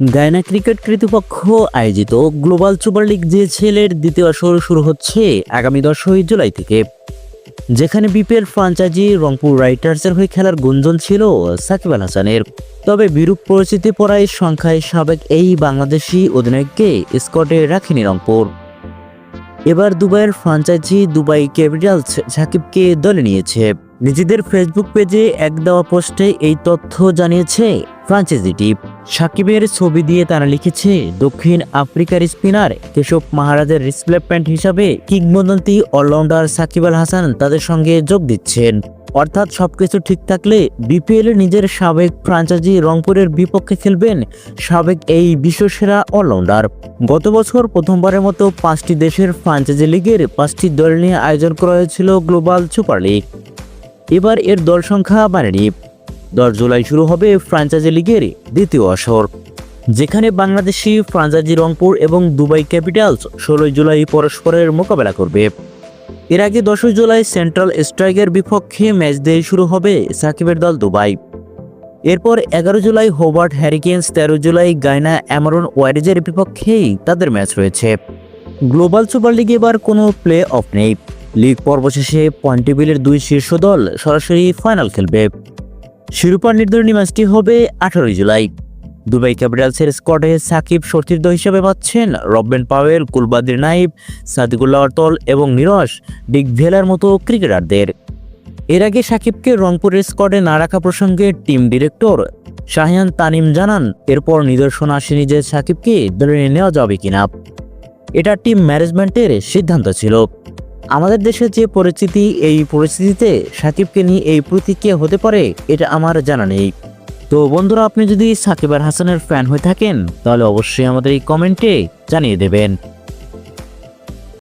Guyana cricket কর্তৃপক্ষ আয়োজিত global super league জিএসএলের দ্বিতীয় আসর শুরু হচ্ছে আগামী দশই জুলাই থেকে। যেখানে বিপিএল ফ্রাঞ্চাইজি রংপুর রাইটার্সের হয়ে খেলার গুঞ্জন ছিল সাকিব আল হাসানের। তবে বিরূপ পরিস্থিতি পড়ায় সংখ্যায় সাবেক এই বাংলাদেশি অধিনায়ককে স্কটে রাখেনি রংপুর। এবার দুবাইয়ের ফ্রাঞ্চাইজি দুবাই ক্যাপিটালস সাকিবকে দলে নিয়েছে। নিজেদের ফেসবুক পেজে এক দেওয়া পোস্টে এই তথ্য জানিয়েছে ফ্রাঞ্চাইজিটি সাকিবের ছবি দিয়ে তারা লিখেছে, দক্ষিণ আফ্রিকার স্পিনার কেশব মাহারাজের রিপ্লেসমেন্ট হিসাবে কিংবদন্তি অলরাউন্ডার সাকিব আল হাসান তাদের সঙ্গে যোগ দিচ্ছেন। অর্থাৎ সবকিছু ঠিক থাকলে বিপিএল নিজের সাবেক ফ্রাঞ্চাইজি রংপুরের বিপক্ষে খেলবেন সাবেক এই বিশ্বসেরা অলরাউন্ডার। গত বছর প্রথমবারের মতো পাঁচটি দেশের ফ্রাঞ্চাইজি লিগের পাঁচটি দল নিয়ে আয়োজন করা হয়েছিল গ্লোবাল সুপার লিগ। এবার এর দল সংখ্যা বাড়েনি। দশ জুলাই শুরু হবে ফ্রাঞ্চাইজি লিগের দ্বিতীয় আসর, যেখানে বাংলাদেশি ফ্রাঞ্চাইজি রংপুর এবং দুবাই ক্যাপিটালস ষোলোই জুলাই পরস্পরের মোকাবেলা করবে। এর আগে দশই জুলাই সেন্ট্রাল স্ট্রাইকের বিপক্ষে ম্যাচ দিয়ে শুরু হবে সাকিবের দল দুবাই। এরপর এগারো জুলাই হোবার্ট হ্যারিকেন্স, তেরো জুলাই গায়না অ্যামারন ওয়ারিজের বিপক্ষেই তাদের ম্যাচ রয়েছে। গ্লোবাল সুপার লিগে এবার কোনো প্লে অফ নেই। লিগ পর্ব শেষে পয়েন্ট টেবিলের দুই শীর্ষ দল সরাসরি ফাইনাল খেলবে। শিরোপা নির্ধারণী ম্যাচটি হবে আঠারোই জুলাই। দুবাই ক্যাপিটালসের স্কোয়াডে সাকিব সতীর্থ হিসেবে পাচ্ছেন রবেন পাওয়েল, কুলবাদির নাইব সাদিকুল্লাহ অর্তল এবং নিরস ডিক ভেলার মতো ক্রিকেটারদের। এর আগে সাকিবকে রংপুরের স্কোয়াডে না রাখা প্রসঙ্গে টিম ডিরেক্টর শাহিয়ান তানিম জানান, এরপর নিদর্শন আসেনি যে সাকিবকে দলে নেওয়া যাবে কিনা। এটা টিম ম্যানেজমেন্টের সিদ্ধান্ত ছিল। আমাদের দেশের যে পরিস্থিতি, এই পরিস্থিতিতে সাকিবকে নিয়ে এই প্রতিক্রিয়া হতে পারে, এটা আমার জানা নেই। তো বন্ধুরা, আপনি যদি সাকিব আর হাসানের ফ্যান হয়ে থাকেন, তাহলে অবশ্যই আমাদের এই কমেন্টে জানিয়ে দেবেন।